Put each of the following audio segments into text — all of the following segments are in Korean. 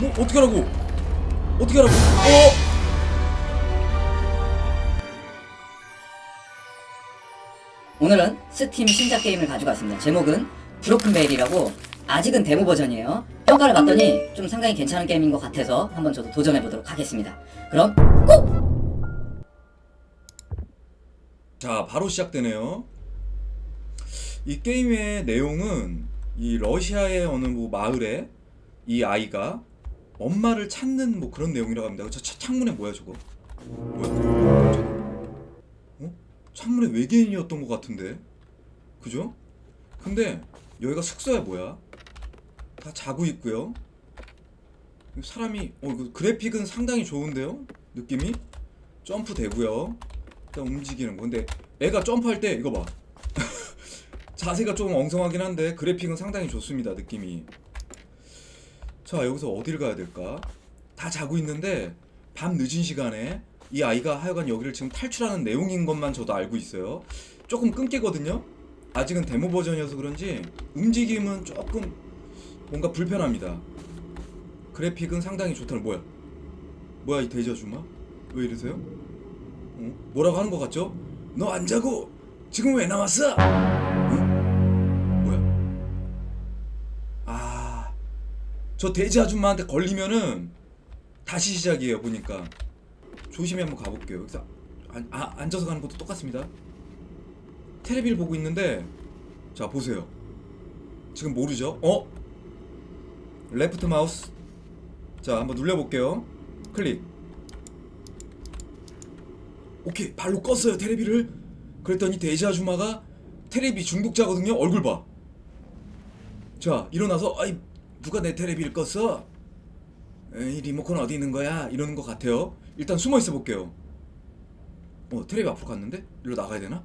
뭐 어떻게 하라고? 어떻게 하라고? 어? 오늘은 스팀 신작 게임을 가지고 왔습니다. 제목은 브로큰베일이라고 아직은 데모 버전이에요. 평가를 봤더니 좀 상당히 괜찮은 게임인 것 같아서 한번 저도 도전해 보도록 하겠습니다. 그럼 꼭! 자, 바로 시작되네요. 이 게임의 내용은 이 러시아의 어느 뭐 마을에 이 아이가 엄마를 찾는 뭐 그런 내용이라고 합니다. 저 차- 창문에 뭐야 저거? 뭐야? 어? 창문에 외계인이었던 것 같은데, 그죠? 근데 여기가 숙소야 뭐야? 다 자고 있고요. 사람이 어 그래픽은 상당히 좋은데요? 느낌이 점프 되고요. 일단 움직이는 거. 근데 애가 점프할 때 이거 봐. 자세가 좀 엉성하긴 한데 그래픽은 상당히 좋습니다. 느낌이. 자 여기서 어딜 가야 될까? 다 자고 있는데 밤 늦은 시간에 이 아이가 하여간 여기를 지금 탈출하는 내용인 것만 저도 알고 있어요. 조금 끊기거든요. 아직은 데모 버전이어서 그런지 움직임은 조금 뭔가 불편합니다. 그래픽은 상당히 좋다는 뭐야? 뭐야 이 돼지 아줌마? 왜 이러세요? 어? 뭐라고 하는 것 같죠? 너 안 자고 지금 왜 나왔어? 저 돼지 아줌마한테 걸리면은 다시 시작이에요 보니까 조심히 한번 가볼게요. 여기서 안, 아, 앉아서 가는 것도 똑같습니다. 테레비를 보고 있는데 자 보세요. 지금 모르죠? 어? 레프트 마우스 자 한번 눌려볼게요. 클릭. 오케이 발로 껐어요 테레비를 그랬더니 돼지 아줌마가 테레비 중독자거든요 얼굴 봐자 일어나서 아이 누가 내 테레비를 껐어 에이 리모컨 어디 있는 거야? 이러는 것 같아요. 일단 숨어 있어 볼게요. 어 테레비 앞으로 갔는데? 일로 나가야 되나?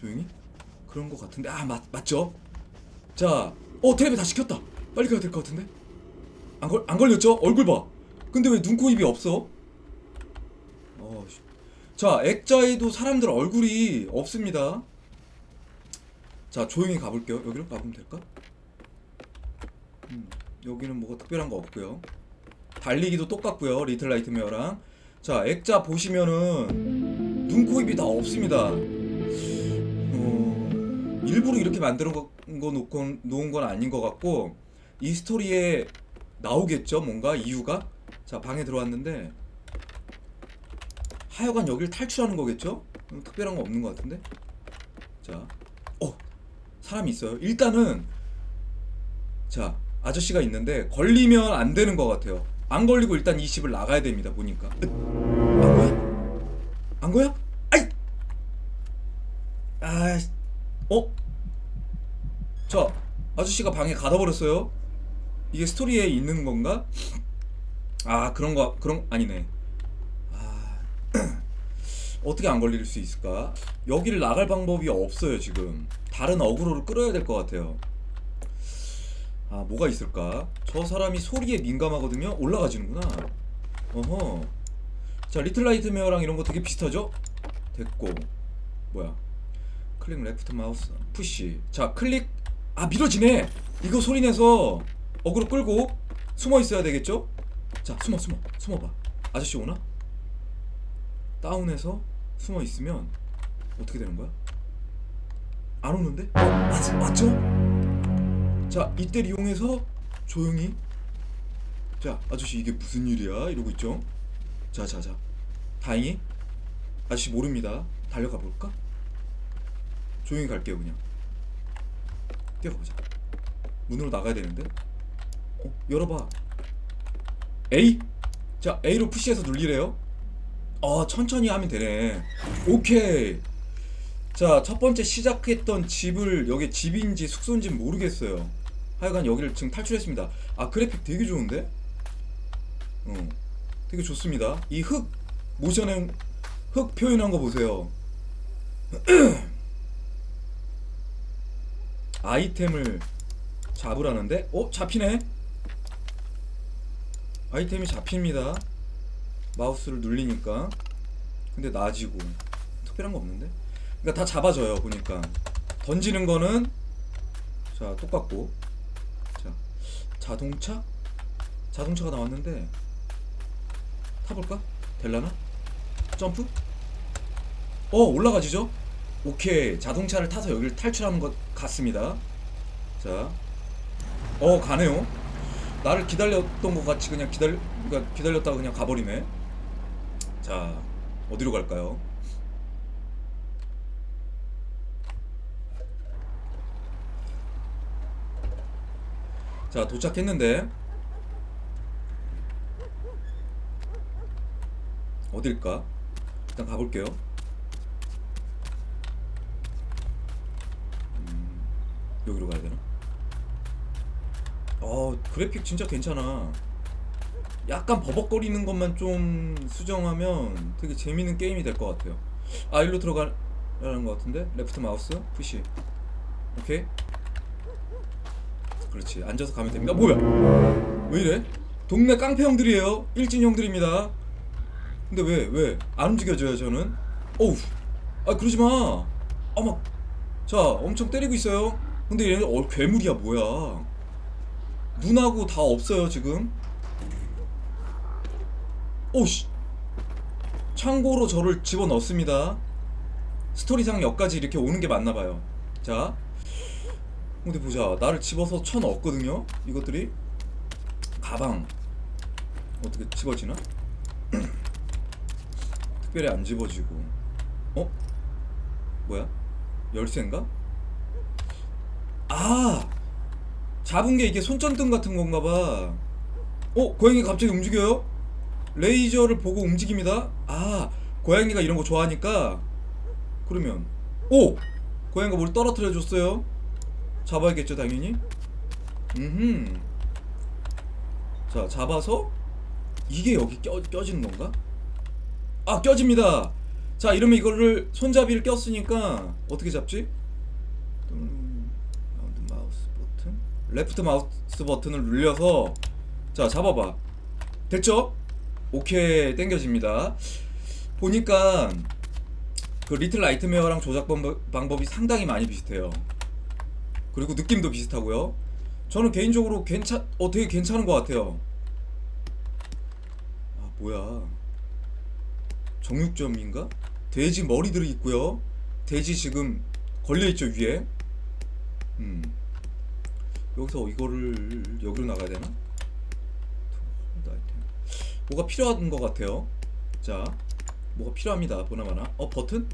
조용히? 그런 것 같은데? 아 맞, 맞죠? 자 어 테레비 다시 켰다. 빨리 가야 될 것 같은데? 안, 걸, 안 걸렸죠? 얼굴 봐. 근데 왜 눈, 코, 입이 없어? 어, 씨. 자, 액자에도 사람들 얼굴이 없습니다. 자, 조용히 가볼게요. 여기로 가보면 될까? 음, 여기는 뭐가 특별한 거 없고요. 달리기도 똑같고요. 리틀 라이트메어랑. 자, 액자 보시면은 눈, 코, 입이 다 없습니다. 어, 일부러 이렇게 만드는 거, 거 놓고, 놓은 건 아닌 것 같고 이 스토리에 나오겠죠? 뭔가 이유가? 자, 방에 들어왔는데 하여간 여기를 탈출하는 거겠죠? 음, 특별한 거 없는 것 같은데? 자, 어, 사람이 있어요. 일단은 자, 아저씨가 있는데 걸리면 안 되는 것 같아요. 안 걸리고 일단 이 집을 나가야 됩니다. 보니까. 으, 안 거야? 안 거야? 아이, 아, 어? 자, 아저씨가 방에 가다 버렸어요. 이게 스토리에 있는 건가? 아, 그런 거 그런 아니네. 어떻게 안 걸릴 수 있을까? 여기를 나갈 방법이 없어요 지금 다른 어그로를 끌어야 될 것 같아요 아 뭐가 있을까? 저 사람이 소리에 민감하거든요? 올라가지는구나 어허 자 리틀 라이트메어랑 이런 거 되게 비슷하죠? 됐고 뭐야 클릭 레프트 마우스 푸시 자 클릭 아 밀어지네 이거 소리 내서 어그로 끌고 숨어 있어야 되겠죠? 자 숨어 숨어 숨어봐 아저씨 오나? 다운해서 숨어 있으면 어떻게 되는 거야? 안 오는데? 어, 맞, 맞죠? 자, 이때를 이용해서 조용히 자, 아저씨 이게 무슨 일이야? 이러고 있죠? 자, 자, 자. 다행히 아저씨 모릅니다. 달려가 볼까? 조용히 갈게요, 그냥. 뛰어가보자. 문으로 나가야 되는데? 어, 열어봐. A? 자, A로 푸시해서 눌리래요. 아 천천히 하면 되네 오케이 자 첫 번째 시작했던 집을 여기 집인지 숙소인지 모르겠어요 하여간 여기를 지금 탈출했습니다. 아 그래픽 되게 좋은데? 어 되게 좋습니다. 이 흙 모션에 흙 표현한 거 보세요. 아이템을 잡으라는데? 어 잡히네? 아이템이 잡힙니다. 마우스를 눌리니까. 근데 낮이고. 특별한 거 없는데? 그러니까 다 잡아줘요 보니까. 던지는 거는 자 똑같고 자 자동차 자동차가 나왔는데 타볼까? 될라나? 점프? 어 올라가지죠? 오케이 자동차를 타서 여기를 탈출하는 것 같습니다 자, 어 가네요. 나를 기다렸던 것 같이 그냥 기다려, 그러니까 기다렸다가 그냥 가버리네. 자, 어디로 갈까요? 자, 도착했는데. 어딜까? 일단 가볼게요. 음, 여기로 가야 되나? 어 그래픽 진짜 괜찮아. 약간 버벅거리는 것만 좀 수정하면 되게 재밌는 게임이 될 것 같아요. 아 일로 들어가라는 것 같은데? 레프트 마우스? 푸시. 오케이 그렇지. 앉아서 가면 됩니다. 뭐야? 왜 이래? 동네 깡패 형들이에요. 일진 형들입니다. 근데 왜 왜? 안 움직여져요 저는? 어우. 아 그러지 마 아 막 자 엄청 때리고 있어요. 근데 얘네 어 괴물이야 뭐야. 눈하고 다 없어요 지금. 오씨. 참고로 저를 집어넣습니다. 스토리상 여기까지 이렇게 오는 게 맞나 봐요. 자 어디 보자 나를 집어서 쳐넣었거든요 이것들이 가방 어떻게 집어지나? 특별히 안 집어지고 어? 뭐야? 열쇠인가? 아 잡은 게 이게 손전등 같은 건가 봐. 어, 고양이 갑자기 움직여요? 레이저를 보고 움직입니다. 아, 고양이가 이런 거 좋아하니까 그러면 오! 고양이가 뭘 떨어뜨려 줬어요. 잡아야겠죠, 당연히. 음. 자, 잡아서 이게 여기 껴, 껴지는 건가? 아, 껴집니다. 자, 이러면 이거를 손잡이를 꼈으니까 어떻게 잡지? 음, 라운드 마우스 버튼 레프트 마우스 버튼을 눌려서 자 잡아봐 됐죠? 오케이 땡겨집니다 보니까 그 리틀 라이트메어랑 조작 방법, 방법이 상당히 많이 비슷해요 그리고 느낌도 비슷하고요 저는 개인적으로 괜찮 어 되게 괜찮은 것 같아요 아 뭐야 정육점인가? 돼지 머리들이 있고요 돼지 지금 걸려있죠 위에 음 여기서 이거를 여기로 나가야 되나? 뭐가 필요한 것 같아요. 자, 뭐가 필요합니다. 보나마나. 어 버튼?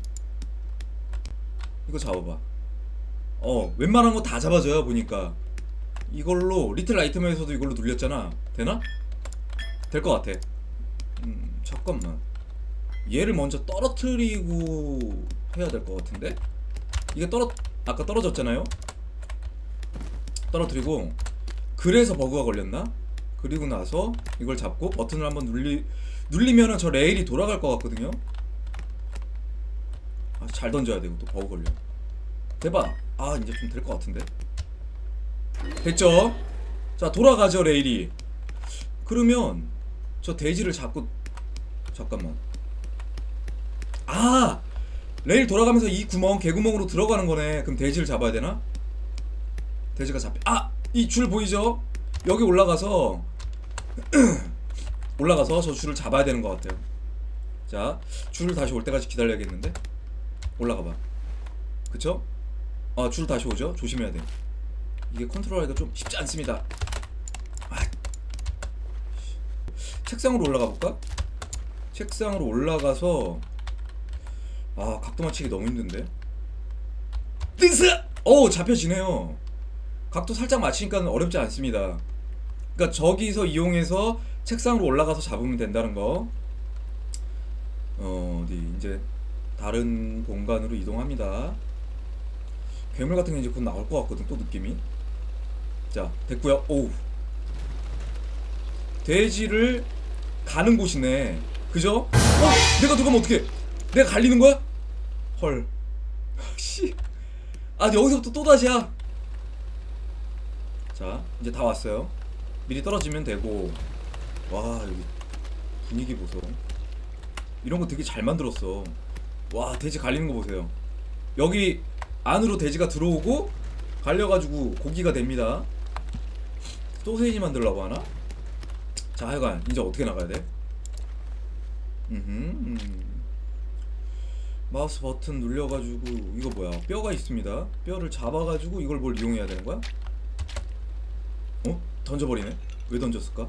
이거 잡아봐. 어 웬만한 거 다 잡아줘요 보니까. 이걸로 리틀 아이템에서도 이걸로 눌렸잖아. 되나? 될 것 같아. 음 잠깐만. 얘를 먼저 떨어뜨리고 해야 될 것 같은데? 이게 떨어 아까 떨어졌잖아요. 떨어뜨리고 그래서 버그가 걸렸나? 그리고 나서 이걸 잡고 버튼을 한번 눌리 눌리면은 저 레일이 돌아갈 것 같거든요. 아, 잘 던져야 되고 또 버그 걸려. 대박. 아 이제 좀 될 것 같은데. 됐죠? 자 돌아가죠 레일이. 그러면 저 돼지를 잡고 잠깐만. 아 레일 돌아가면서 이 구멍 개구멍으로 들어가는 거네. 그럼 돼지를 잡아야 되나? 돼지가 잡혀. 아! 이 줄 보이죠? 여기 올라가서 올라가서 저 줄을 잡아야 되는 것 같아요. 자, 줄을 다시 올 때까지 기다려야겠는데? 올라가 봐. 그쵸? 아, 줄 다시 오죠? 조심해야 돼. 이게 컨트롤하기가 좀 쉽지 않습니다. 아. 책상으로 올라가 볼까? 책상으로 올라가서 아, 각도 맞추기 너무 힘든데. 뜨스! 오, 잡혀지네요. 각도 살짝 맞추니까 어렵지 않습니다. 그러니까 저기서 이용해서 책상으로 올라가서 잡으면 된다는 거. 어, 어디 이제 다른 공간으로 이동합니다. 괴물 같은 게 이제 곧 나올 것 같거든. 또 느낌이. 자, 됐고요. 오우. 돼지를 가는 곳이네. 그죠? 어? 내가 들어가면 어떡해? 내가 갈리는 거야? 헐. 씨. 아, 여기서부터 또 다시야. 자 이제 다 왔어요 미리 떨어지면 되고 와 여기 분위기 보소 이런 거 되게 잘 만들었어 와 돼지 갈리는 거 보세요 여기 안으로 돼지가 들어오고 갈려가지고 고기가 됩니다 소세지 만들려고 하나? 자 하여간 이제 어떻게 나가야 돼? 음. 마우스 버튼 눌려가지고 이거 뭐야 뼈가 있습니다 뼈를 잡아가지고 이걸 뭘 이용해야 되는 거야? 어? 던져버리네 왜 던졌을까?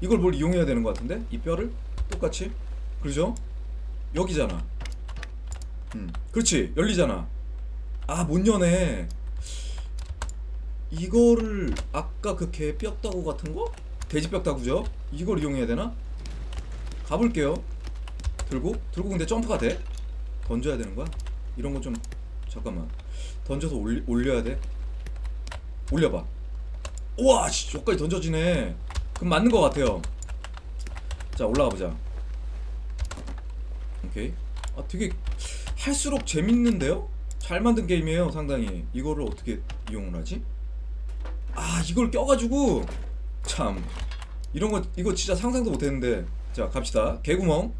이걸 뭘 이용해야 되는 것 같은데? 이 뼈를? 똑같이? 그러죠? 여기잖아 음 그렇지 열리잖아 아 못 여네 이거를 아까 그 개 뼈다구 같은 거? 돼지 뼈다구죠? 이걸 이용해야 되나? 가볼게요 들고? 들고 근데 점프가 돼? 던져야 되는 거야? 이런 거 좀 잠깐만 던져서 올리, 올려야 돼? 올려봐 우와 씨 여기까지 던져지네 그럼 맞는 거 같아요 자 올라가 보자 오케이 아 되게 할수록 재밌는데요? 잘 만든 게임이에요 상당히. 이거를 어떻게 이용을 하지? 아 이걸 껴가지고 참. 이런 거 이거 진짜 상상도 못했는데. 자 갑시다. 개구멍.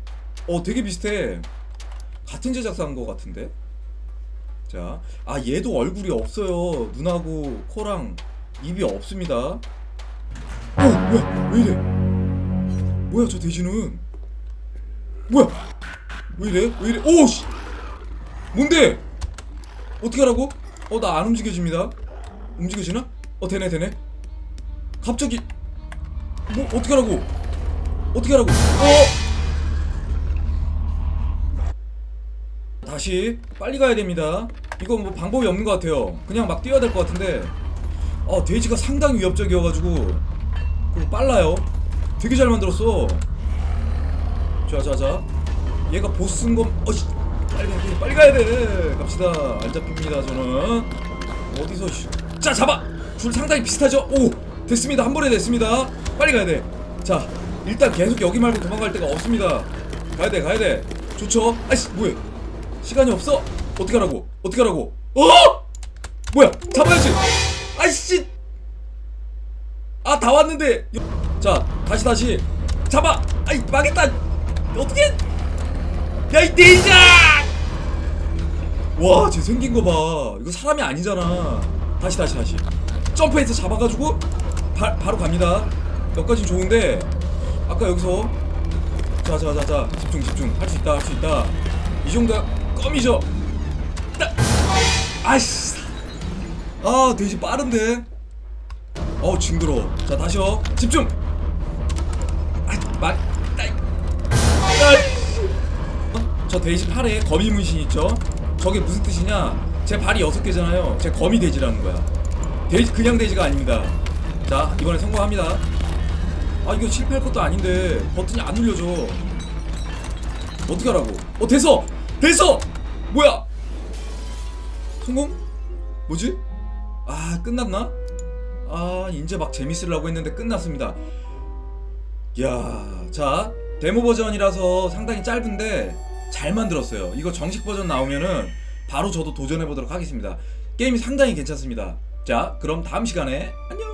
어 되게 비슷해. 같은 제작사인 것 같은데? 자아 얘도 얼굴이 없어요. 눈하고 코랑 입이 없습니다. 어 뭐야? 왜 이래? 뭐야 저 돼지는 뭐야? 왜 이래? 왜 이래? 오씨! 뭔데 어떻게 하라고? 어 나 안 움직여집니다. 움직여지나? 어 되네 되네. 갑자기 뭐 어떻게 하라고? 어떻게 하라고? 어! 다시 빨리 가야 됩니다. 이거 뭐 방법이 없는 것 같아요. 그냥 막 뛰어야 될 것 같은데. 어 돼지가 상당히 위협적이어가지고. 그리고 빨라요. 되게 잘 만들었어. 자자자. 얘가 보스인 건 어씨 빨리 가야 돼. 돼 갑시다. 안 잡힙니다 저는. 어디서 씨. 자 잡아! 줄 상당히 비슷하죠? 오 됐습니다. 한 번에 됐습니다. 빨리 가야 돼 자 일단 계속 여기 말고 도망갈 데가 없습니다. 가야 돼 가야 돼. 좋죠? 아이씨 뭐야 시간이 없어? 어떻게 하라고? 어떻게 하라고? 어? 뭐야? 잡아야지. 아이씨! 아 다 왔는데. 자 다시 다시. 잡아! 아이 망했다. 어떻게? 야이 돼지야 와 쟤 생긴 거 봐. 이거 사람이 아니잖아. 다시 다시 다시. 점프해서 잡아가지고 바, 바로 갑니다. 여기까지 좋은데 아까 여기서 자자자자 집중 집중. 할 수 있다 할 수 있다. 이 정도야 껌이죠? 따. 아이씨. 아 돼지 빠른데? 어 징그러 자 다시요 집중! 아말 저 돼지 팔에 거미 문신 있죠 저게 무슨 뜻이냐? 제 발이 여섯 개잖아요. 제 거미 돼지라는 거야. 돼지 그냥 돼지가 아닙니다. 자 이번에 성공합니다. 아 이거 실패할 것도 아닌데 버튼이 안 눌려져. 어떻게 하라고? 어 됐어! 됐어! 뭐야? 성공? 뭐지? 아 끝났나? 아 이제 막 재밌으려고 했는데 끝났습니다. 야 자 데모 버전이라서 상당히 짧은데 잘 만들었어요. 이거 정식 버전 나오면은 바로 저도 도전해 보도록 하겠습니다. 게임이 상당히 괜찮습니다. 자 그럼 다음 시간에 안녕